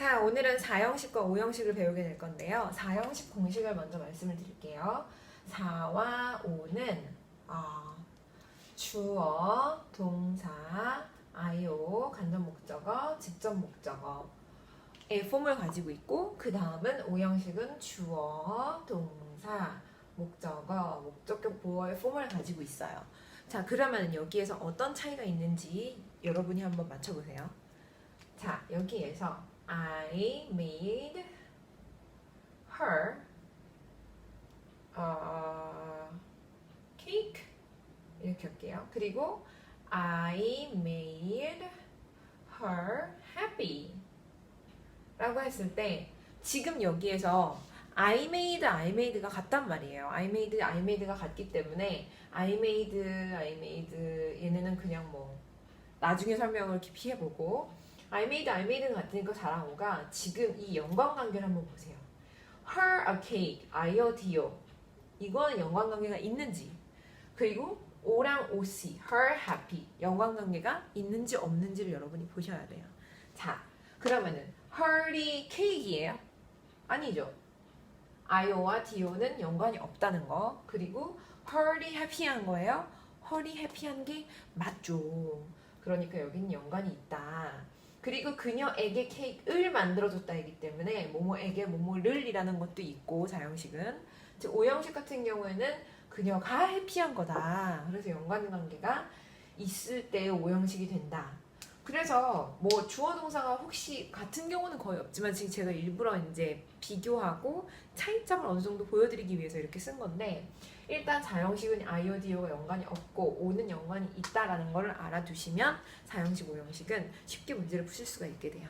자, 오늘은 4형식과 5형식을 배우게 될 건데요. 4형식 공식을 먼저 말씀을 드릴게요. 4와 5는 어, 주어, 동사, 아이오, 간접 목적어, 직접 목적어의 폼을 가지고 있고 그 다음은 5형식은 주어, 동사, 목적어, 목적격 보어의 폼을 가지고 있어요. 자, 그러면 여기에서 어떤 차이가 있는지 여러분이 한번 맞춰보세요. 자, 여기에서 I made her 어, cake 이렇게 할게요. 그리고 I made her happy 라고 했을 때 지금 여기에서 I made, I made가 같단 말이에요. I made, I made가 같기 때문에 I made, I made 얘네는 그냥 뭐 나중에 설명을 깊이 해보고 Made, I made는 같으니까 자랑어가 지금 이 연관관계를 한번 보세요. Her a cake, I어 D요. 이거는 연관관계가 있는지 그리고 O랑 OC, her happy 연관관계가 있는지 없는지를 여러분이 보셔야 돼요. 자, 그러면은 her이 케이크예요? 아니죠. I오와 Do는 연관이 없다는 거. 그리고 her이 해피한 거예요? her이 해피한 게 맞죠. 그러니까 여기는 연관이 있다. 그리고 그녀에게 케이크를 만들어줬다이기 때문에 모모에게 모모를이라는 것도 있고 자형식은 즉 오형식 같은 경우에는 그녀가 해피한 거다. 그래서 연관관계가 있을 때 오형식이 된다. 그래서 뭐 주어 동사가 혹시 같은 경우는 거의 없지만 지금 제가 일부러 이제 비교하고 차이점을 어느 정도 보여드리기 위해서 이렇게 쓴 건데 일단 자형식은 아이오디오가 연관이 없고 오는 연관이 있다라는 걸 알아두시면 사형식 오형식은 쉽게 문제를 푸실 수가 있게 돼요.